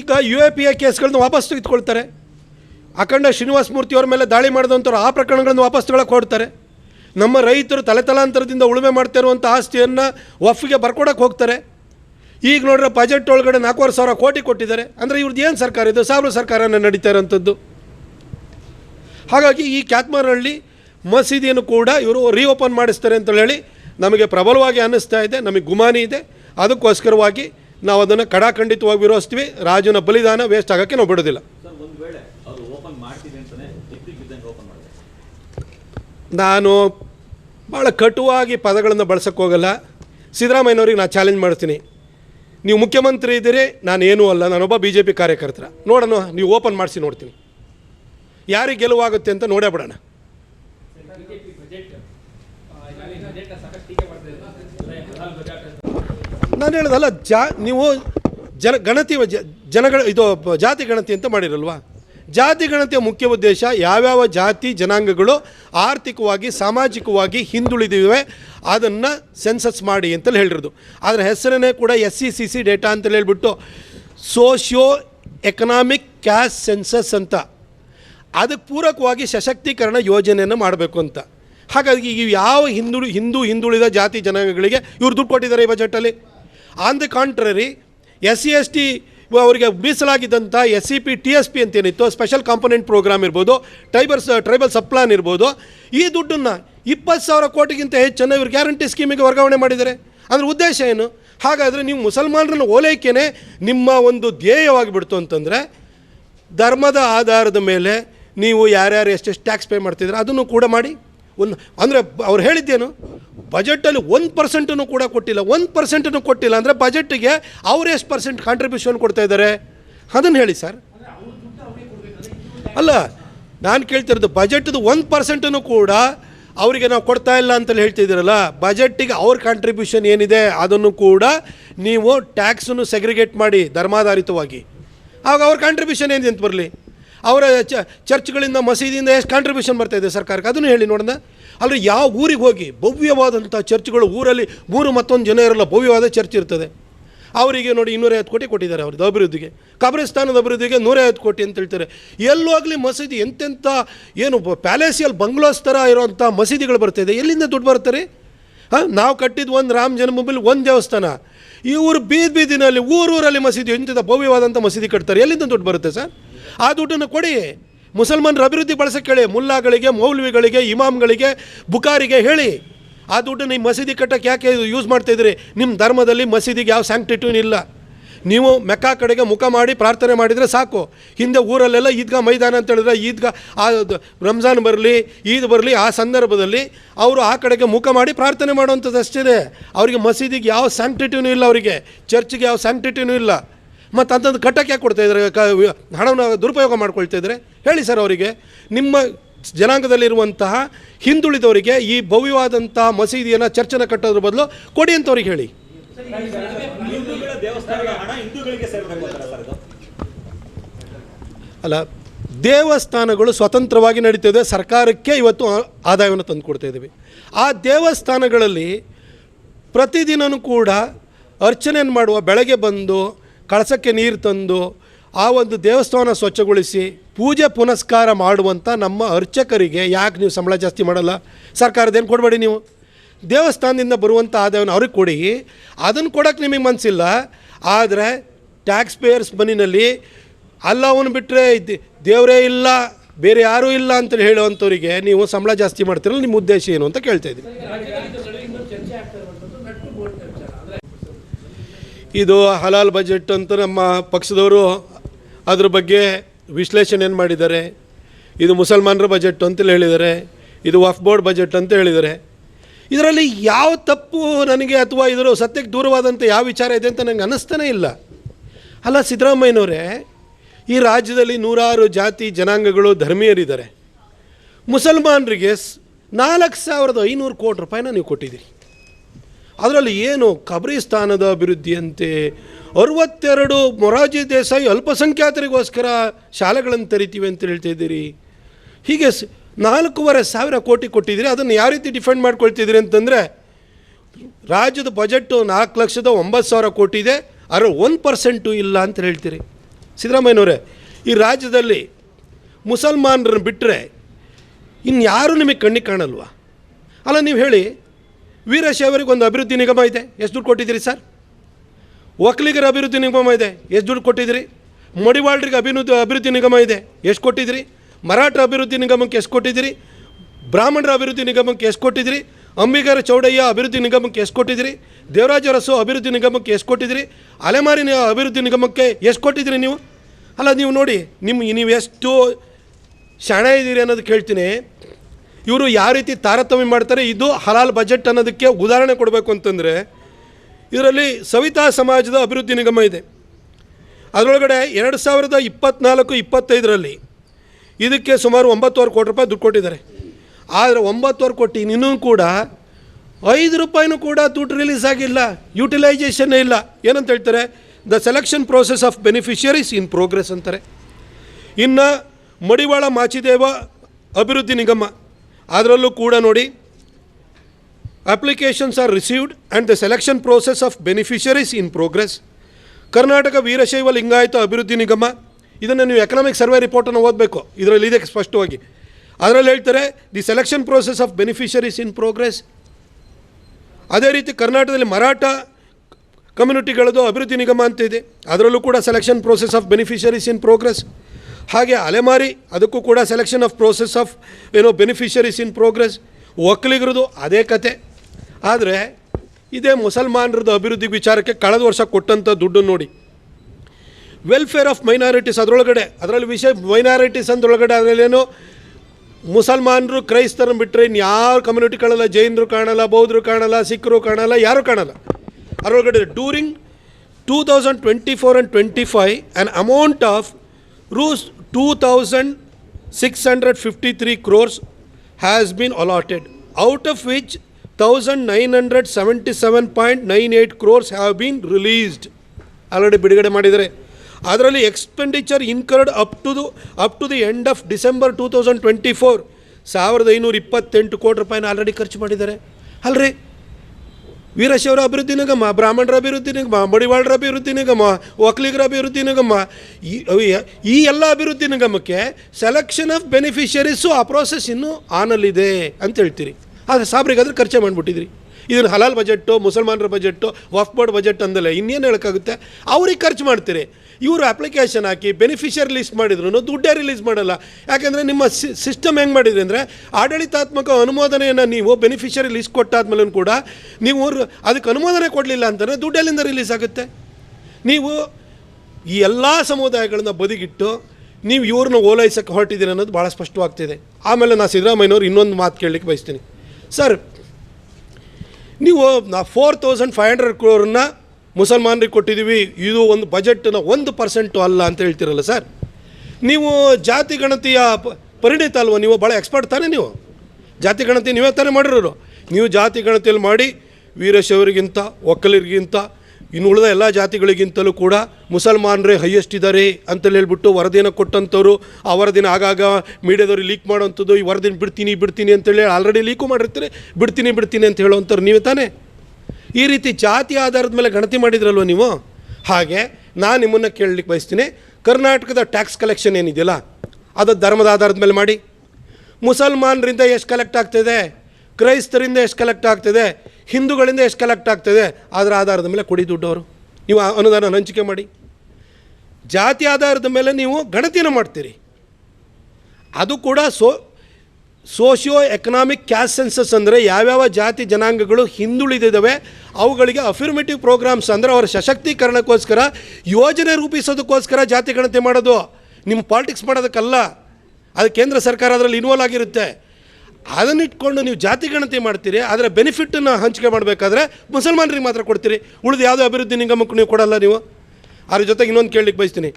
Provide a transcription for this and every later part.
ಈಗ U A P A ಕೇಸ್ಗಳನ್ನ ವಾಪಸ್ ತೆಗೆದುಕೊಳ್ತಾರೆ. ಅಖಂಡ ಶ್ರೀನಿವಾಸ ಮೂರ್ತಿ ಅವ್ರ ಮೇಲೆ ದಾಳಿ ಮಾಡಿದಂಥವ್ರು ಆ ಪ್ರಕರಣಗಳನ್ನು ವಾಪಸ್ ತಗೊಳಕ್ಕೆ ಹೊರಡ್ತಾರೆ. ನಮ್ಮ ರೈತರು ತಲೆತಲಾಂತರದಿಂದ ಉಳುಮೆ ಮಾಡ್ತಾ ಇರುವಂಥ ಆಸ್ತಿಯನ್ನು ವಫ್ಗೆ ಬರ್ಕೊಡಕ್ಕೆ ಹೋಗ್ತಾರೆ. ಈಗ ನೋಡ್ರೆ ಬಜೆಟ್ ಒಳಗಡೆ ನಾಲ್ಕೂವರೆ ಸಾವಿರ ಕೋಟಿ ಕೊಟ್ಟಿದ್ದಾರೆ. ಅಂದರೆ ಇವ್ರದ್ದು ಏನು ಸರ್ಕಾರ? ಇದು ಸಾವಿರ ಸರ್ಕಾರನ ನಡೀತಾ ಇರೋಂಥದ್ದು. ಹಾಗಾಗಿ ಈ ಕ್ಯಾತ್ಮಾರಹಳ್ಳಿ ಮಸೀದಿಯನ್ನು ಕೂಡ ಇವರು ರೀಓಪನ್ ಮಾಡಿಸ್ತಾರೆ ಅಂತ ಹೇಳಿ ನಮಗೆ ಪ್ರಬಲವಾಗಿ ಅನ್ನಿಸ್ತಾ ಇದೆ, ನಮಗೆ ಗುಮಾನಿ ಇದೆ. ಅದಕ್ಕೋಸ್ಕರವಾಗಿ ನಾವು ಅದನ್ನು ಕಡಾಖಂಡಿತವಾಗಿ ವಿರೋಧಿಸ್ತೀವಿ ರಾಜನ ಬಲಿದಾನ ವೇಸ್ಟ್ ಆಗೋಕ್ಕೆ ನಾವು ಬಿಡೋದಿಲ್ಲ. ನಾನು ಭಾಳ ಕಟುವಾಗಿ ಪದಗಳನ್ನು ಬಳಸೋಕ್ಕೆ ಹೋಗಲ್ಲ. ಸಿದ್ದರಾಮಯ್ಯನವ್ರಿಗೆ ನಾನು ಚಾಲೆಂಜ್ ಮಾಡ್ತೀನಿ ನೀವು ಮುಖ್ಯಮಂತ್ರಿ ಇದ್ದೀರಿ ನಾನು ಏನೂ ಅಲ್ಲ ನಾನೊಬ್ಬ ಬಿ ಜೆ ಪಿ ಕಾರ್ಯಕರ್ತರ. ನೋಡೋಣ ನೀವು ಓಪನ್ ಮಾಡಿಸಿ ನೋಡ್ತೀನಿ. ಯಾರಿಗೆ ಗೆಲುವಾಗುತ್ತೆ ಅಂತ ನೋಡೇ ಬಿಡೋಣ ಬಿಜೆಪಿ ಬಜೆಟ್ ಈಗಾಗಲೇ ಬಜೆಟ್ ಸಾಕಷ್ಟು ಟೀಕೆ ಮಾಡ್ತಾ ಇದ್ದಾರೆ ಹಲಾಲ್ ಬಜೆಟ್ ಅಂತ ನಾನು ಹೇಳೋದಲ್ಲ ಜಾ, ನೀವು ಜನ, ಗಣತಿ ಜನಗಳ, ಇದು, ಜಾತಿ ಗಣತಿ ಅಂತ ಮಾಡಿರಲ್ವಾ? ಜಾತಿ ಗಣತಿಯ ಮುಖ್ಯ ಉದ್ದೇಶ ಯಾವ್ಯಾವ ಜಾತಿ ಜನಾಂಗಗಳು ಆರ್ಥಿಕವಾಗಿ, ಸಾಮಾಜಿಕವಾಗಿ ಹಿಂದುಳಿದಿವೆ ಅದನ್ನು ಸೆನ್ಸಸ್ ಮಾಡಿ ಅಂತಲೇ ಹೇಳಿರೋದು. ಅದರ ಹೆಸರನ್ನೇ ಕೂಡ S C C C data ಅಂತಲೇ ಹೇಳ್ಬಿಟ್ಟು ಸೋಷಿಯೋ ಎಕನಾಮಿಕ್ ಕ್ಯಾಶ್ ಸೆನ್ಸಸ್ ಅಂತ. ಅದಕ್ಕೆ ಪೂರಕವಾಗಿ ಸಶಕ್ತೀಕರಣ ಯೋಜನೆಯನ್ನು ಮಾಡಬೇಕು ಅಂತ. ಹಾಗಾಗಿ ಇವು ಯಾವ ಹಿಂದುಳಿ, ಹಿಂದೂ, ಹಿಂದುಳಿದ ಜಾತಿ ಜನಾಂಗಗಳಿಗೆ ಇವ್ರು ದುಡ್ಡು ಕೊಟ್ಟಿದ್ದಾರೆ ಈ ಬಜೆಟಲ್ಲಿ on the contrary S C S T ಅವರಿಗೆ ಮೀಸಲಾಗಿದ್ದಂಥ S C P T S P ಅಂತೇನಿತ್ತು special component program ಇರ್ಬೋದು ಟ್ರೈಬರ್ಸ್ ಟ್ರೈಬಲ್ ಸಪ್ಲಾನ್ ಇರ್ಬೋದು, ಈ ದುಡ್ಡನ್ನು ಇಪ್ಪತ್ತು ಸಾವಿರ ಕೋಟಿಗಿಂತ ಹೆಚ್ಚನ್ನು ಇವ್ರು ಗ್ಯಾರಂಟಿ ಸ್ಕೀಮಿಗೆ ವರ್ಗಾವಣೆ ಮಾಡಿದ್ದಾರೆ. ಅದ್ರ ಉದ್ದೇಶ ಏನು? ಹಾಗಾದರೆ ನೀವು ಮುಸಲ್ಮಾನರನ್ನು ಓಲೈಕೆನೇ ನಿಮ್ಮ ಒಂದು ಧ್ಯೇಯವಾಗಿಬಿಡ್ತು ಅಂತಂದರೆ, ಧರ್ಮದ ಆಧಾರದ ಮೇಲೆ ನೀವು ಯಾರ್ಯಾರು ಎಷ್ಟೆಷ್ಟು ಟ್ಯಾಕ್ಸ್ ಪೇ ಮಾಡ್ತಿದ್ರೆ ಅದನ್ನು ಕೂಡ ಮಾಡಿ. ಒಂದು ಅಂದರೆ ಅವ್ರು ಹೇಳಿದ್ದೇನು ಬಜೆಟಲ್ಲಿ ಒಂದು ಪರ್ಸೆಂಟನ್ನು ಕೂಡ ಕೊಟ್ಟಿಲ್ಲ, ಒಂದು ಪರ್ಸೆಂಟನ್ನು ಕೊಟ್ಟಿಲ್ಲ ಅಂದರೆ ಬಜೆಟ್ಟಿಗೆ ಅವ್ರು ಎಷ್ಟು ಪರ್ಸೆಂಟ್ ಕಾಂಟ್ರಿಬ್ಯೂಷನ್ ಕೊಡ್ತಾ ಇದ್ದಾರೆ? ಅದನ್ನು ಹೇಳಿ ಸರ್ ಅಲ್ಲ, ನಾನು ಕೇಳ್ತಿರೋದು ಬಜೆಟ್ದು ಒಂದು ಪರ್ಸೆಂಟನ್ನು ಕೂಡ ಅವರಿಗೆ ನಾವು ಕೊಡ್ತಾ ಇಲ್ಲ ಅಂತಲೇ ಹೇಳ್ತಿದ್ದೀರಲ್ಲ ಬಜೆಟ್ಟಿಗೆ ಅವ್ರ ಕಾಂಟ್ರಿಬ್ಯೂಷನ್ ಏನಿದೆ ಅದನ್ನು ಕೂಡ ನೀವು ಟ್ಯಾಕ್ಸನ್ನು ಸೆಗ್ರಿಗೇಟ್ ಮಾಡಿ ಧರ್ಮಾಧಾರಿತವಾಗಿ. ಆವಾಗ ಅವ್ರ ಕಾಂಟ್ರಿಬ್ಯೂಷನ್ ಏನಿದೆ ಅಂತ ಬರಲಿ? ಅವರ ಚರ್ಚ್ಗಳಿಂದ ಮಸೀದಿಯಿಂದ ಎಷ್ಟು ಕಾಂಟ್ರಿಬ್ಯೂಷನ್ ಬರ್ತಾಯಿದೆ ಸರ್ಕಾರಕ್ಕೆ? ಅದನ್ನು ಹೇಳಿ ನೋಡೋಣ. ಅಲ್ಲರಿ ಯಾವ ಊರಿಗೆ ಹೋಗಿ ಭವ್ಯವಾದಂಥ ಚರ್ಚ್ಗಳು ಊರಲ್ಲಿ ಮೂರು ಮತ್ತೊಂದು ಜನ ಇರಲ್ಲ, ಭವ್ಯವಾದ ಚರ್ಚ್ ಇರ್ತದೆ. ಅವರಿಗೆ ನೋಡಿ ಇನ್ನೂರೈವತ್ತು ಕೋಟಿ ಕೊಟ್ಟಿದ್ದಾರೆ ಅವ್ರದ್ದು ಅಭಿವೃದ್ಧಿಗೆ. ಕಬ್ರಿಸ್ತಾನದ ಅಭಿವೃದ್ಧಿಗೆ ನೂರೈವತ್ತು ಕೋಟಿ ಅಂತ ಹೇಳ್ತಾರೆ. ಎಲ್ಲೋಗಲಿ ಮಸೀದಿ ಎಂತೆಂಥ ಏನು ಪ್ಯಾಲೇಸಿಯಲ್ಲಿ ಬಂಗ್ಲೋಸ್ ಥರ ಇರೋವಂಥ ಮಸೀದಿಗಳು ಬರ್ತಾಯಿದೆ ಎಲ್ಲಿಂದ ದುಡ್ಡು ಬರ್ತಾರೆ ಹಾಂ? ನಾವು ಕಟ್ಟಿದ್ದು ಒಂದು ರಾಮ ಜನ್ಮಭೂಮಿಲಿ ಒಂದು ದೇವಸ್ಥಾನ. ಇವರು ಬೀದಿ ಬೀದಿನಲ್ಲಿ, ಊರೂರಲ್ಲಿ ಮಸೀದಿ ಎಂಥದ ಭವ್ಯವಾದಂಥ ಮಸೀದಿ ಕಟ್ತಾರೆ. ಎಲ್ಲಿಂದ ದುಡ್ಡು ಬರುತ್ತೆ ಸರ್? ಆ ದುಡ್ಡನ್ನು ಕೊಡಿ. ಮುಸಲ್ಮಾನರ ಅಭಿವೃದ್ಧಿ ಬಳಸಕ್ಕೆ ಹೇಳಿ ಮುಲ್ಲಾಗಳಿಗೆ, ಮೌಲ್ವಿಗಳಿಗೆ, ಇಮಾಮ್ಗಳಿಗೆ ಬುಖಾರಿಗೆ ಹೇಳಿ, ಆ ದುಡ್ಡು ಈ ಮಸೀದಿ ಕಟ್ಟಕ್ಕೆ ಯಾಕೆ ಯೂಸ್ ಮಾಡ್ತಾಯಿದ್ರಿ ನಿಮ್ಮ ಧರ್ಮದಲ್ಲಿ ಮಸೀದಿಗೆ ಯಾವ ಸ್ಯಾಂಕ್ಟಿಟ್ಯೂನ್ ಇಲ್ಲ. ನೀವು ಮೆಕ್ಕಾ ಕಡೆಗೆ ಮುಖ ಮಾಡಿ ಪ್ರಾರ್ಥನೆ ಮಾಡಿದರೆ ಸಾಕು. ಹಿಂದೆ ಊರಲ್ಲೆಲ್ಲ ಈದ್ಗಾ ಮೈದಾನ ಅಂತ ಹೇಳಿದ್ರೆ ಈದ್ಗಾ, ಆ ರಂಜಾನ್ ಬರಲಿ, ಈದ್ ಬರಲಿ, ಆ ಸಂದರ್ಭದಲ್ಲಿ ಅವರು ಆ ಕಡೆಗೆ ಮುಖ ಮಾಡಿ ಪ್ರಾರ್ಥನೆ ಮಾಡುವಂಥದ್ದು ಅಷ್ಟಿದೆ. ಅವರಿಗೆ ಮಸೀದಿಗೆ ಯಾವ ಸ್ಯಾಂಕ್ಟಿಟ್ಯೂನು ಇಲ್ಲ ಅವರಿಗೆ. ಚರ್ಚ್ಗೆ ಯಾವ ಸ್ಯಾಂಕ್ಟಿಟ್ಯೂನು ಇಲ್ಲ. ಮತ್ತು ಅಂಥದ್ದು ಕಟ್ಟಕ್ಕೆ ಯಾಕೆ ಕೊಡ್ತಾ ಇದ್ದಾರೆ? ಕ ಹಣವನ್ನು ದುರುಪಯೋಗ ಮಾಡ್ಕೊಳ್ತಾ ಇದ್ದಾರೆ. ಹೇಳಿ ಸರ್ ಅವರಿಗೆ, ನಿಮ್ಮ ಜನಾಂಗದಲ್ಲಿರುವಂತಹ ಹಿಂದುಳಿದವರಿಗೆ ಈ ಭವ್ಯವಾದಂತಹ ಮಸೀದಿಯನ್ನು ಚರ್ಚನ್ನು ಕಟ್ಟೋದ್ರ ಬದಲು ಕೊಡಿ ಅಂತ ಅವ್ರಿಗೆ ಹೇಳಿ. ಅಲ್ಲ, ದೇವಸ್ಥಾನಗಳು ಸ್ವತಂತ್ರವಾಗಿ ನಡೀತಿದೆ ಸರ್ಕಾರಕ್ಕೆ ಇವತ್ತು ಆದಾಯವನ್ನು ತಂದು ಕೊಡ್ತಾ ಇದ್ದೀವಿ ಆ ದೇವಸ್ಥಾನಗಳಲ್ಲಿ ಪ್ರತಿದಿನವೂ ಕೂಡ ಅರ್ಚನೆಯನ್ನು ಮಾಡುವ ಬೆಳಗ್ಗೆ ಬಂದು ಕಳಸಕ್ಕೆ ನೀರು ತಂದು ಆ ಒಂದು ದೇವಸ್ಥಾನ ಸ್ವಚ್ಛಗೊಳಿಸಿ ಪೂಜೆ ಪುನಸ್ಕಾರ ಮಾಡುವಂಥ ನಮ್ಮ ಅರ್ಚಕರಿಗೆ ಯಾಕೆ ನೀವು ಸಂಬಳ ಜಾಸ್ತಿ ಮಾಡಲ್ಲ? ಸರ್ಕಾರದೇನು ಕೊಡಬೇಡಿ ನೀವು? ದೇವಸ್ಥಾನದಿಂದ ಬರುವಂಥ ಆದಾಯವನ್ನು ಅವ್ರಿಗೆ ಕೊಡಿ. ಅದನ್ನು ಕೊಡೋಕ್ಕೆ ನಿಮಗೆ ಮನಸ್ಸಿಲ್ಲ ಆದರೆ ಟ್ಯಾಕ್ಸ್ ಪೇಯರ್ಸ್ ಮನಿನಲ್ಲಿ ಅಲ್ಲವನು ಬಿಟ್ಟರೆ ದೇವರೇ ಇಲ್ಲ, ಬೇರೆ ಯಾರೂ ಇಲ್ಲ ಅಂತ ಹೇಳುವಂಥವರಿಗೆ ನೀವು ಸಂಬಳ ಜಾಸ್ತಿ ಮಾಡ್ತೀರಲ್ಲ, ನಿಮ್ಮ ಉದ್ದೇಶ ಏನು ಅಂತ ಕೇಳ್ತಾ ಇದ್ದೀನಿ. ಇದು ಹಲಾಲ್ ಬಜೆಟ್ ಅಂತ ನಮ್ಮ ಪಕ್ಷದವರು ಅದ್ರ ಬಗ್ಗೆ ವಿಶ್ಲೇಷಣೆಯನ್ನು ಮಾಡಿದ್ದಾರೆ? ಇದು ಮುಸಲ್ಮಾನರ ಬಜೆಟ್ ಅಂತಲೇ ಹೇಳಿದ್ದಾರೆ. ಇದು ವಫ್ ಬೋರ್ಡ್ ಬಜೆಟ್ ಅಂತ ಹೇಳಿದ್ದಾರೆ. ಇದರಲ್ಲಿ ಯಾವ ತಪ್ಪು ನನಗೆ ಅಥವಾ ಇದರ ಸತ್ಯಕ್ಕೆ ದೂರವಾದಂಥ ಯಾವ ವಿಚಾರ ಇದೆ ಅಂತ ನನಗೆ ಅನ್ನಿಸ್ತಾನೇ ಇಲ್ಲ. ಅಲ್ಲ, ಸಿದ್ದರಾಮಯ್ಯನವರೇ, ಈ ರಾಜ್ಯದಲ್ಲಿ ನೂರಾರು ಜಾತಿ ಜನಾಂಗಗಳು ಧರ್ಮೀಯರಿದ್ದಾರೆ. ಮುಸಲ್ಮಾನರಿಗೆ ನಾಲ್ಕು ಸಾವಿರದ ಐನೂರು ಕೋಟಿ ರೂಪಾಯಿನ ನೀವು ಕೊಟ್ಟಿದ್ದೀರಿ. ಅದರಲ್ಲಿ ಏನು ಕಬ್ರಿಸ್ತಾನದ ಅಭಿವೃದ್ಧಿಯಂತೆ? ಅರವತ್ತೆರಡು ಮೊರಾರ್ಜಿ ದೇಸಾಯಿ ಅಲ್ಪಸಂಖ್ಯಾತರಿಗೋಸ್ಕರ ಶಾಲೆಗಳನ್ನು ತೆರಿತೀವಿ ಅಂತ ಹೇಳ್ತಾ ಇದ್ದೀರಿ. ಹೀಗೆ ನಾಲ್ಕೂವರೆ ಸಾವಿರ ಕೋಟಿ ಕೊಟ್ಟಿದ್ದೀರಿ. ಅದನ್ನು ಯಾವ ರೀತಿ ಡಿಫೆಂಡ್ ಮಾಡ್ಕೊಳ್ತಿದ್ದೀರಿ ಅಂತಂದರೆ, ರಾಜ್ಯದ ಬಜೆಟ್ಟು ನಾಲ್ಕು ಲಕ್ಷದ ಒಂಬತ್ತು ಸಾವಿರ ಕೋಟಿ ಇದೆ. ಅದರ ಒಂದು ಪರ್ಸೆಂಟು ಇಲ್ಲ ಅಂತ ಹೇಳ್ತೀರಿ. ಸಿದ್ದರಾಮಯ್ಯನವರೇ, ಈ ರಾಜ್ಯದಲ್ಲಿ ಮುಸಲ್ಮಾನರನ್ನು ಬಿಟ್ಟರೆ ಇನ್ಯಾರೂ ನಿಮಗೆ ಕಣ್ಣಿಗೆ ಕಾಣಲ್ವಾ? ಅಲ್ಲ, ನೀವು ಹೇಳಿ ವೀರಶೈವರಿಗೆ ಒಂದು ಅಭಿವೃದ್ಧಿ ನಿಗಮ ಇದೆ. ಎಷ್ಟು ದುಡ್ಡು ಕೊಟ್ಟಿದ್ದೀರಿ ಸರ್? ಒಕ್ಕಲಿಗರ ಅಭಿವೃದ್ಧಿ ನಿಗಮ ಇದೆ. ಎಷ್ಟು ದುಡ್ಡು ಕೊಟ್ಟಿದ್ದೀರಿ? ಮಡಿವಾಳರಿಗೆ ಅಭಿವೃದ್ಧಿ ಅಭಿವೃದ್ಧಿ ನಿಗಮ ಇದೆ. ಎಷ್ಟು ಕೊಟ್ಟಿದ್ದೀರಿ? ಮರಾಠ ಅಭಿವೃದ್ಧಿ ನಿಗಮಕ್ಕೆ ಎಷ್ಟು ಕೊಟ್ಟಿದ್ದೀರಿ? ಬ್ರಾಹ್ಮಣರ ಅಭಿವೃದ್ಧಿ ನಿಗಮಕ್ಕೆ ಎಷ್ಟು ಕೊಟ್ಟಿದ್ದೀರಿ? ಅಂಬಿಗರ ಚೌಡಯ್ಯ ಅಭಿವೃದ್ಧಿ ನಿಗಮಕ್ಕೆ ಎಷ್ಟು ಕೊಟ್ಟಿದ್ದೀರಿ? ದೇವರಾಜ ಅರಸು ಅಭಿವೃದ್ಧಿ ನಿಗಮಕ್ಕೆ ಎಷ್ಟು ಕೊಟ್ಟಿದ್ದೀರಿ? ಅಲೆಮಾರಿನ ಅಭಿವೃದ್ಧಿ ನಿಗಮಕ್ಕೆ ಎಷ್ಟು ಕೊಟ್ಟಿದ್ದೀರಿ ನೀವು? ಅಲ್ಲ, ನೀವು ನೋಡಿ ನಿಮ್ಮ ನೀವು ಎಷ್ಟು ಶಾಣೆ ಇದ್ದೀರಿ ಅನ್ನೋದು ಕೇಳ್ತೀನಿ. ಇವರು ಯಾವ ರೀತಿ ತಾರತಮ್ಯ ಮಾಡ್ತಾರೆ, ಇದು ಹಲಾಲ್ ಬಜೆಟ್ ಅನ್ನೋದಕ್ಕೆ ಉದಾಹರಣೆ ಕೊಡಬೇಕು ಅಂತಂದರೆ, ಇದರಲ್ಲಿ ಸವಿತಾ ಸಮಾಜದ ಅಭಿವೃದ್ಧಿ ನಿಗಮ ಇದೆ. ಅದರೊಳಗಡೆ ಎರಡು ಸಾವಿರದ ಇಪ್ಪತ್ತ್ನಾಲ್ಕು ಇಪ್ಪತ್ತೈದರಲ್ಲಿ ಇದಕ್ಕೆ ಸುಮಾರು ಒಂಬತ್ತುವರೆ ಕೋಟಿ ರೂಪಾಯಿ ದುಡ್ಡು ಕೊಟ್ಟಿದ್ದಾರೆ. ಆದರೆ ಒಂಬತ್ತುವರೆ ಕೋಟಿ ಇನ್ನೂ ಕೂಡ ಐದು ರೂಪಾಯಿನೂ ಕೂಡ ದುಡ್ಡು ರಿಲೀಸ್ ಆಗಿಲ್ಲ ಯುಟಿಲೈಸೇಷನ್ನೇ ಇಲ್ಲ. ಏನಂತ ಹೇಳ್ತಾರೆ? The selection process of beneficiaries in progress ಅಂತಾರೆ. ಇನ್ನು ಮಡಿವಾಳ ಮಾಚಿದೇವ ಅಭಿವೃದ್ಧಿ ನಿಗಮ ಅದರಲ್ಲೂ ಕೂಡ ನೋಡಿ applications are received and the selection process of beneficiaries in progress Karnataka Veerashaiva Lingayat ಅಭಿವೃದ್ಧಿ ನಿಗಮ, ಇದನ್ನು ನೀವು ಎಕನಾಮಿಕ್ ಸರ್ವೆ ರಿಪೋರ್ಟನ್ನು ಓದಬೇಕು. ಇದರಲ್ಲಿ ಇದೆ ಸ್ಪಷ್ಟವಾಗಿ. ಅದರಲ್ಲಿ ಹೇಳ್ತಾರೆ the selection process of beneficiaries in progress ಅದೇ ರೀತಿ ಕರ್ನಾಟಕದಲ್ಲಿ ಮರಾಠ ಕಮ್ಯುನಿಟಿಗಳದು ಅಭಿವೃದ್ಧಿ ನಿಗಮ ಅಂತ ಇದೆ. ಅದರಲ್ಲೂ ಕೂಡ selection process of beneficiaries in progress ಹಾಗೆ ಅಲೆಮಾರಿ, ಅದಕ್ಕೂ ಕೂಡ ಸೆಲೆಕ್ಷನ್ ಆಫ್ ಪ್ರೋಸೆಸ್ ಆಫ್ ಏನೋ ಬೆನಿಫಿಷರೀಸ್ ಇನ್ ಪ್ರೋಗ್ರೆಸ್ ಒಕ್ಕಲಿಗರದು ಅದೇ ಕತೆ. ಆದರೆ ಇದೇ ಮುಸಲ್ಮಾನರದ್ದು ಅಭಿವೃದ್ಧಿ ವಿಚಾರಕ್ಕೆ ಕಳೆದ ವರ್ಷ ಕೊಟ್ಟಂಥ ದುಡ್ಡು ನೋಡಿ. ವೆಲ್ಫೇರ್ ಆಫ್ ಮೈನಾರಿಟೀಸ್ ಅದರೊಳಗಡೆ, ಅದರಲ್ಲಿ ವಿಷಯ ಮೈನಾರಿಟೀಸ್ ಅಂದ್ರೊಳಗಡೆ ಅದರಲ್ಲೇನು ಮುಸಲ್ಮಾನರು ಕ್ರೈಸ್ತರನ್ನು ಬಿಟ್ಟರೆ ಇನ್ನು ಯಾವ ಕಮ್ಯುನಿಟಿ ಕಾಣಲ್ಲ, ಜೈನರು ಕಾಣಲ್ಲ, ಬೌದ್ಧರು ಕಾಣಲ್ಲ ಸಿಖ್ರು ಕಾಣಲ್ಲ, ಯಾರು ಕಾಣಲ್ಲ. ಅದರೊಳಗಡೆ during two thousand twenty four and twenty five an amount of rupees two thousand six hundred fifty three crores has been allotted out of which thousand nine hundred seventy seven point nine eight crores have been released already ಬಿಡುಗಡೆ ಮಾಡಿದ್ದಾರೆ. ಅದರಲ್ಲಿ expenditure incurred up to the up to the end of December two thousand twenty four ಸಾವಿರದ ಐನೂರ ಇಪ್ಪತ್ತೆಂಟು ಕೋಟಿ ರೂಪಾಯಿನ already ಖರ್ಚು ಮಾಡಿದ್ದಾರೆ. ಅಲ್ರಿ? ವೀರಶೈವರ ಅಭಿವೃದ್ಧಿ ನಿಗಮ, ಬ್ರಾಹ್ಮಣರ ಅಭಿವೃದ್ಧಿ ನಿಗಮ ಮಡಿವಾಳರ ಅಭಿವೃದ್ಧಿ ನಿಗಮ, ಒಕ್ಕಲಿಗರ ಅಭಿವೃದ್ಧಿ ನಿಗಮ. ಈ ಈ ಎಲ್ಲ ಅಭಿವೃದ್ಧಿ ನಿಗಮಕ್ಕೆ ಸೆಲೆಕ್ಷನ್ ಆಫ್ ಬೆನಿಫಿಷರೀಸು ಆ ಪ್ರೋಸೆಸ್ ಇನ್ನೂ ಆನಲ್ಲಿದೆ ಅಂತ ಹೇಳ್ತೀರಿ. ಆದರೆ ಸಾಬ್ರಿಗಾದ್ರೆ ಖರ್ಚೆ ಮಾಡಿಬಿಟ್ಟಿದ್ರಿ. ಇದನ್ನು ಹಲಾಲ್ ಬಜೆಟ್ಟು ಮುಸಲ್ಮಾನರ ಬಜೆಟ್ಟು ವಫ್ ಬೋರ್ಡ್ ಬಜೆಟ್ ಅಂದಲ್ಲ ಇನ್ನೇನು ಹೇಳೋಕ್ಕಾಗುತ್ತೆ? ಅವ್ರಿಗೆ ಖರ್ಚು ಮಾಡ್ತೀರಿ. ಇವರು ಅಪ್ಲಿಕೇಶನ್ ಹಾಕಿ ಬೆನಿಫಿಷಿಯರಿ ಲಿಸ್ಟ್ ಮಾಡಿದ್ರು ದುಡ್ಡೇ ರಿಲೀಸ್ ಮಾಡಲ್ಲ. ಯಾಕಂದರೆ ನಿಮ್ಮ ಸಿಸ್ಟಮ್ ಹೆಂಗೆ ಮಾಡಿದ್ರಿ ಅಂದರೆ ಆಡಳಿತಾತ್ಮಕ ಅನುಮೋದನೆಯನ್ನು ನೀವು ಬೆನಿಫಿಷರಿ ಲಿಸ್ಟ್ ಕೊಟ್ಟಾದ್ಮೇಲೂ ಕೂಡ ನೀವು ಅದಕ್ಕೆ ಅನುಮೋದನೆ ಕೊಡಲಿಲ್ಲ ಅಂತಂದರೆ ದುಡ್ಡೆಲ್ಲಿಂದ ರಿಲೀಸ್ ಆಗುತ್ತೆ. ನೀವು ಈ ಎಲ್ಲ ಸಮುದಾಯಗಳನ್ನ ಬದಿಗಿಟ್ಟು ನೀವು ಇವ್ರನ್ನ ಓಲೈಸಕ್ಕೆ ಹೊರಟಿದ್ದೀರಿ ಅನ್ನೋದು ಭಾಳ ಸ್ಪಷ್ಟವಾಗ್ತಿದೆ. ಆಮೇಲೆ ನಾನು ಸಿದ್ದರಾಮಯ್ಯನವ್ರು ಇನ್ನೊಂದು ಮಾತು ಕೇಳಲಿಕ್ಕೆ ಬಯಸ್ತೀನಿ. ಸರ್, ನೀವು ನಾ ಫೋರ್ ತೌಸಂಡ್ ಫೈವ್ ಹಂಡ್ರೆಡ್ ಕ್ರೋರನ್ನ ಮುಸಲ್ಮಾನರಿಗೆ ಕೊಟ್ಟಿದ್ದೀವಿ, ಇದು ಒಂದು ಬಜೆಟ್ನ ಒಂದು ಪರ್ಸೆಂಟು ಅಲ್ಲ ಅಂತ ಹೇಳ್ತೀರಲ್ಲ ಸರ್ ನೀವು ಜಾತಿ ಗಣತಿಯ ಪರಿಣಿತ ಅಲ್ವ? ನೀವು ಭಾಳ ಎಕ್ಸ್ಪರ್ಟ್ ತಾನೇ ನೀವು. ಜಾತಿ ಗಣತಿ ನೀವೇ ತಾನೇ ಮಾಡಿರೋರು. ನೀವು ಜಾತಿ ಗಣತಿಯಲ್ಲಿ ಮಾಡಿ ವೀರಶೈವರಿಗಿಂತ ಒಕ್ಕಲಿರಿಗಿಂತ ಇನ್ನು ಉಳಿದ ಎಲ್ಲ ಜಾತಿಗಳಿಗಿಂತಲೂ ಕೂಡ ಮುಸಲ್ಮಾನರೇ ಹೈಯೆಸ್ಟ್ ಇದ್ದಾರೆ ಅಂತೇಳಿ ಹೇಳ್ಬಿಟ್ಟು ವರದಿನ ಕೊಟ್ಟಂಥವ್ರು, ಆ ವರದಿನ ಆಗಾಗ ಮೀಡಿಯಾದವ್ರಿಗೆ ಲೀಕ್ ಮಾಡೋವಂಥದ್ದು, ಈ ವರದಿನ ಬಿಡ್ತೀನಿ ಬಿಡ್ತೀನಿ ಅಂತೇಳಿ ಆಲ್ರೆಡಿ ಲೀಕು ಮಾಡಿರ್ತೀರಿ. ಬಿಡ್ತೀನಿ ಬಿಡ್ತೀನಿ ಅಂತ ಹೇಳೋವಂಥವ್ರು ನೀವೇ ತಾನೇ. ಈ ರೀತಿ ಜಾತಿ ಆಧಾರದ ಮೇಲೆ ಗಣತಿ ಮಾಡಿದ್ರಲ್ವ ನೀವು? ಹಾಗೆ ನಾನು ನಿಮ್ಮನ್ನು ಕೇಳಲಿಕ್ಕೆ ಬಯಸ್ತೀನಿ. ಕರ್ನಾಟಕದ ಟ್ಯಾಕ್ಸ್ ಕಲೆಕ್ಷನ್ ಏನಿದೆಯಲ್ಲ, ಅದು ಧರ್ಮದ ಆಧಾರದ ಮೇಲೆ ಮಾಡಿ. ಮುಸಲ್ಮಾನರಿಂದ ಎಷ್ಟು ಕಲೆಕ್ಟ್ ಆಗ್ತಿದೆ? ಕ್ರೈಸ್ತರಿಂದ ಎಷ್ಟು ಕಲೆಕ್ಟ್ ಆಗ್ತಿದೆ? ಹಿಂದೂಗಳಿಂದ ಎಷ್ಟು ಕಲೆಕ್ಟ್ ಆಗ್ತದೆ? ಅದರ ಆಧಾರದ ಮೇಲೆ ಕೊಡಿ ದುಡ್ಡವರು. ನೀವು ಆ ಅನುದಾನ ಹಂಚಿಕೆ ಮಾಡಿ. ಜಾತಿ ಆಧಾರದ ಮೇಲೆ ನೀವು ಗಣತಿನ ಮಾಡ್ತೀರಿ. ಅದು ಕೂಡ so socio economic caste census ಅಂದರೆ ಯಾವ್ಯಾವ ಜಾತಿ ಜನಾಂಗಗಳು ಹಿಂದುಳಿದಿದ್ದಾವೆ, ಅವುಗಳಿಗೆ ಅಫಿರ್ಮೇಟಿವ್ ಪ್ರೋಗ್ರಾಮ್ಸ್ ಅಂದರೆ ಅವರ ಸಶಕ್ತೀಕರಣಕ್ಕೋಸ್ಕರ, ಯೋಜನೆ ರೂಪಿಸೋದಕ್ಕೋಸ್ಕರ ಜಾತಿ ಗಣತಿ ಮಾಡೋದು. ನಿಮ್ಮ ಪಾಲಿಟಿಕ್ಸ್ ಮಾಡೋದಕ್ಕಲ್ಲ. ಅದು ಕೇಂದ್ರ ಸರ್ಕಾರ ಅದರಲ್ಲಿ ಇನ್ವಾಲ್ವ್ ಆಗಿರುತ್ತೆ. ಅದನ್ನಿಟ್ಕೊಂಡು ನೀವು ಜಾತಿ ಗಣತಿ ಮಾಡ್ತೀರಿ ಅದರ ಬೆನಿಫಿಟನ್ನು ಹಂಚಿಕೆ ಮಾಡಬೇಕಾದ್ರೆ ಮುಸಲ್ಮಾನರಿಗೆ ಮಾತ್ರ ಕೊಡ್ತೀರಿ. ಉಳಿದು ಯಾವುದೇ ಅಭಿವೃದ್ಧಿ ನಿಗಮಕ್ಕೆ ನೀವು ಕೊಡಲ್ಲ ನೀವು. ಅದ್ರ ಜೊತೆಗೆ ಇನ್ನೊಂದು ಕೇಳಲಿಕ್ಕೆ ಬಯಸ್ತೀನಿ.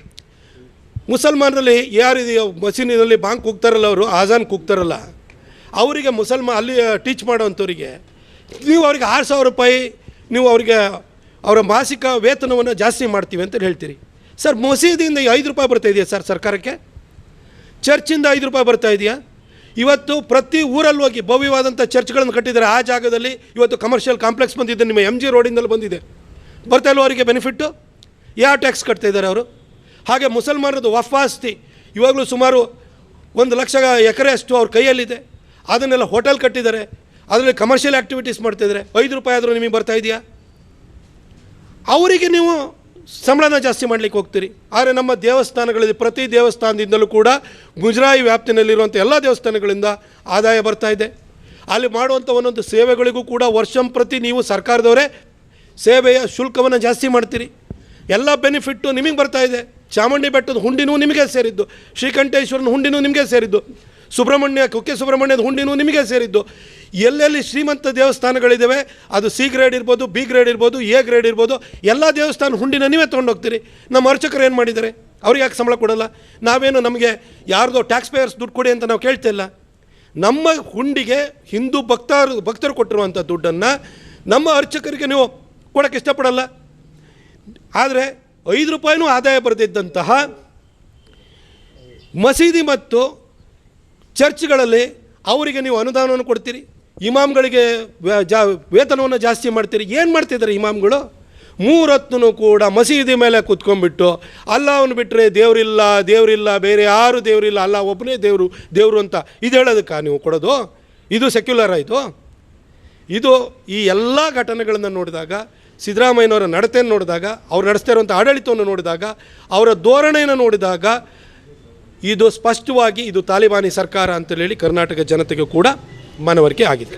ಮುಸಲ್ಮಾನರಲ್ಲಿ ಯಾರು ಮಸೀನಿನಲ್ಲಿ ಬಾಂಕ್ ಕೂಗ್ತಾರಲ್ಲ ಅವರು, ಆಜಾನ್ ಕೂಗ್ತಾರಲ್ಲ. ಅವರಿಗೆ ಮುಸಲ್ಮಾ ಅಲ್ಲಿ ಟೀಚ್ ಮಾಡೋವಂಥವ್ರಿಗೆ, ನೀವು ಅವ್ರಿಗೆ ಆರು ಸಾವಿರ ರೂಪಾಯಿ, ನೀವು ಅವರಿಗೆ ಅವರ ಮಾಸಿಕ ವೇತನವನ್ನು ಜಾಸ್ತಿ ಮಾಡ್ತೀವಿ ಅಂತ ಹೇಳ್ತೀರಿ. ಸರ್, ಮಸೀದಿಯಿಂದ ಐದು ರೂಪಾಯಿ ಬರ್ತಾ ಇದೆಯಾ ಸರ್ ಸರ್ಕಾರಕ್ಕೆ? ಚರ್ಚಿಂದ ಐದು ರೂಪಾಯಿ ಬರ್ತಾ ಇದೆಯಾ? ಇವತ್ತು ಪ್ರತಿ ಊರಲ್ಲಿ ಹೋಗಿ ಭವ್ಯವಾದಂಥ ಚರ್ಚ್ಗಳನ್ನು ಕಟ್ಟಿದ್ದಾರೆ. ಆ ಜಾಗದಲ್ಲಿ ಇವತ್ತು ಕಮರ್ಷಿಯಲ್ ಕಾಂಪ್ಲೆಕ್ಸ್ ಬಂದಿದೆ, ನಿಮ್ಮ ಎಂ ಜಿ ರೋಡಿಂದಲ್ಲಿ ಬಂದಿದೆ. ಬರ್ತಾ ಇಲ್ವ ಅವರಿಗೆ ಬೆನಿಫಿಟ್ಟು ಯಾವ ಟ್ಯಾಕ್ಸ್ ಕಟ್ತಾ ಇದ್ದಾರೆ ಅವರು? ಹಾಗೆ ಮುಸಲ್ಮಾನರದು ವಫಾಸ್ತಿ, ಇವಾಗಲೂ ಸುಮಾರು ಒಂದು ಲಕ್ಷ ಎಕರೆ ಅಷ್ಟು ಅವ್ರ ಕೈಯಲ್ಲಿದೆ. ಅದನ್ನೆಲ್ಲ ಹೋಟೆಲ್ ಕಟ್ಟಿದ್ದಾರೆ. ಅದರಲ್ಲಿ ಕಮರ್ಷಿಯಲ್ ಆ್ಯಕ್ಟಿವಿಟೀಸ್ ಮಾಡ್ತಿದ್ದಾರೆ. ಐದು ರೂಪಾಯಿ ಆದರೂ ನಿಮಗೆ ಬರ್ತಾ ಇದೆಯಾ? ಅವರಿಗೆ ನೀವು ಸಂಬಳನ ಜಾಸ್ತಿ ಮಾಡಲಿಕ್ಕೆ ಹೋಗ್ತೀರಿ. ಆದರೆ ನಮ್ಮ ದೇವಸ್ಥಾನಗಳಲ್ಲಿ ಪ್ರತಿ ದೇವಸ್ಥಾನದಿಂದಲೂ ಕೂಡ ಗುಜರಾಯಿ ವ್ಯಾಪ್ತಿನಲ್ಲಿರುವಂಥ ಎಲ್ಲ ದೇವಸ್ಥಾನಗಳಿಂದ ಆದಾಯ ಬರ್ತಾ ಇದೆ. ಅಲ್ಲಿ ಮಾಡುವಂಥ ಒಂದೊಂದು ಸೇವೆಗಳಿಗೂ ಕೂಡ ವರ್ಷಂಪ್ರತಿ ನೀವು ಸರ್ಕಾರದವರೇ ಸೇವೆಯ ಶುಲ್ಕವನ್ನು ಜಾಸ್ತಿ ಮಾಡ್ತೀರಿ. ಎಲ್ಲ ಬೆನಿಫಿಟ್ಟು ನಿಮಗೆ ಬರ್ತಾ ಇದೆ. ಚಾಮುಂಡಿ ಬೆಟ್ಟದ ಹುಂಡಿನೂ ನಿಮಗೆ ಸೇರಿದ್ದು, ಶ್ರೀಕಂಠೇಶ್ವರನ ಹುಂಡಿನೂ ನಿಮಗೆ ಸೇರಿದ್ದು, ಸುಬ್ರಹ್ಮಣ್ಯ, ಕುಕ್ಕೆ ಸುಬ್ರಹ್ಮಣ್ಯದ ಹುಂಡಿನೂ ನಿಮಗೆ ಸೇರಿದ್ದು. ಎಲ್ಲೆಲ್ಲಿ ಶ್ರೀಮಂತ ದೇವಸ್ಥಾನಗಳಿದ್ದಾವೆ ಅದು ಸಿ ಗ್ರೇಡ್ ಇರ್ಬೋದು, ಬಿ ಗ್ರೇಡ್ ಇರ್ಬೋದು, ಎ ಗ್ರೇಡ್ ಇರ್ಬೋದು, ಎಲ್ಲ ದೇವಸ್ಥಾನ ಹುಂಡಿನ ನೀವೇ ತೊಗೊಂಡೋಗ್ತೀರಿ. ನಮ್ಮ ಅರ್ಚಕರು ಏನು ಮಾಡಿದ್ದಾರೆ? ಅವ್ರಿಗೆ ಯಾಕೆ ಸಂಬಳ ಕೊಡಲ್ಲ? ನಾವೇನು ನಮಗೆ ಯಾರ್ದೋ ಟ್ಯಾಕ್ಸ್ ಪೇಯರ್ಸ್ ದುಡ್ಡು ಕೊಡಿ ಅಂತ ನಾವು ಕೇಳ್ತಿಲ್ಲ ನಮ್ಮ ಹುಂಡಿಗೆ ಹಿಂದೂ ಭಕ್ತರು ಭಕ್ತರು ಕೊಟ್ಟಿರುವಂಥ ದುಡ್ಡನ್ನು ನಮ್ಮ ಅರ್ಚಕರಿಗೆ ನೀವು ಕೊಡೋಕ್ಕೆ ಇಷ್ಟಪಡಲ್ಲ. ಆದರೆ ಐದು ರೂಪಾಯಿನೂ ಆದಾಯ ಬರೆದಿದ್ದಂತಹ ಮಸೀದಿ ಮತ್ತು ಚರ್ಚ್ಗಳಲ್ಲಿ ಅವರಿಗೆ ನೀವು ಅನುದಾನವನ್ನು ಕೊಡ್ತೀರಿ. ಇಮಾಮ್ಗಳಿಗೆ ಜಾ ವೇತನವನ್ನು ಜಾಸ್ತಿ ಮಾಡ್ತೀರಿ. ಏನು ಮಾಡ್ತಿದ್ದಾರೆ ಇಮಾಮ್ಗಳು? ಮೂರತ್ತು ಕೂಡ ಮಸೀದಿ ಮೇಲೆ ಕುತ್ಕೊಂಡ್ಬಿಟ್ಟು ಅವನು ಬಿಟ್ಟರೆ ದೇವರಿಲ್ಲ ದೇವರಿಲ್ಲ, ಬೇರೆ ಯಾರು ದೇವರಿಲ್ಲ ಅಲ್ಲ ಒಬ್ಬನೇ ದೇವರು ದೇವರು ಅಂತ ಇದು ಹೇಳೋದಕ್ಕೆ ನೀವು ಕೊಡೋದು? ಇದು ಸೆಕ್ಯುಲರ್ ಆಯಿತು ಇದು ಈ ಎಲ್ಲ ಘಟನೆಗಳನ್ನು ನೋಡಿದಾಗ ಸಿದ್ದರಾಮಯ್ಯನವರ ನಡತೆಯನ್ನು ನೋಡಿದಾಗ, ಅವ್ರು ನಡೆಸ್ತಾ ಇರುವಂಥ ಆಡಳಿತವನ್ನು ನೋಡಿದಾಗ, ಅವರ ಧೋರಣೆಯನ್ನು ನೋಡಿದಾಗ ಇದು ಸ್ಪಷ್ಟವಾಗಿ ಇದು ತಾಲಿಬಾನಿ ಸರ್ಕಾರ ಅಂತೇಳಿ ಕರ್ನಾಟಕ ಜನತೆಗೆ ಕೂಡ ಮನವರಿಕೆ ಆಗಿದೆ.